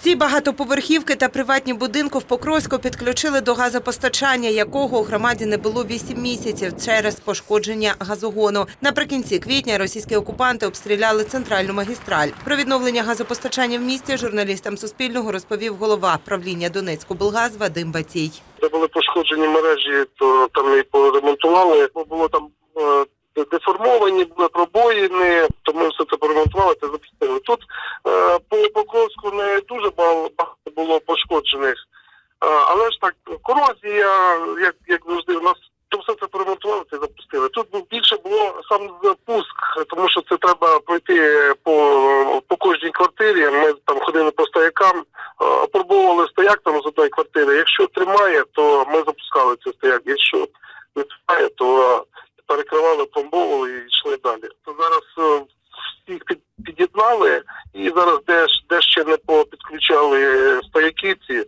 Ці багатоповерхівки та приватні будинки в Покровську підключили до газопостачання, якого у громаді не було 8 місяців через пошкодження газогону. Наприкінці квітня російські окупанти обстріляли центральну магістраль. Про відновлення газопостачання в місті журналістам Суспільного розповів голова правління Донецьку Донецькоблгаз Вадим Батій. де були пошкоджені мережі, то там і поремонтували. Бо було там е, деформовані, були пробоїни, то ми все це поремонтували та запустили. Тут е, по було пошкоджених, але ж так корозія, як, як завжди, у нас то все це поремонтували та й запустили. Тут більше було сам запуск, тому що це треба пройти по, по кожній квартирі. Ми там ходили по стоякам, опробовували стояк там з одної квартири. Якщо тримає, то ми запускали цей стояк. Якщо не тримає, то перекривали, пломбовували і йшли далі. То зараз е, всіх під, під'єднали, і зараз де ще не попідключали стояки ці.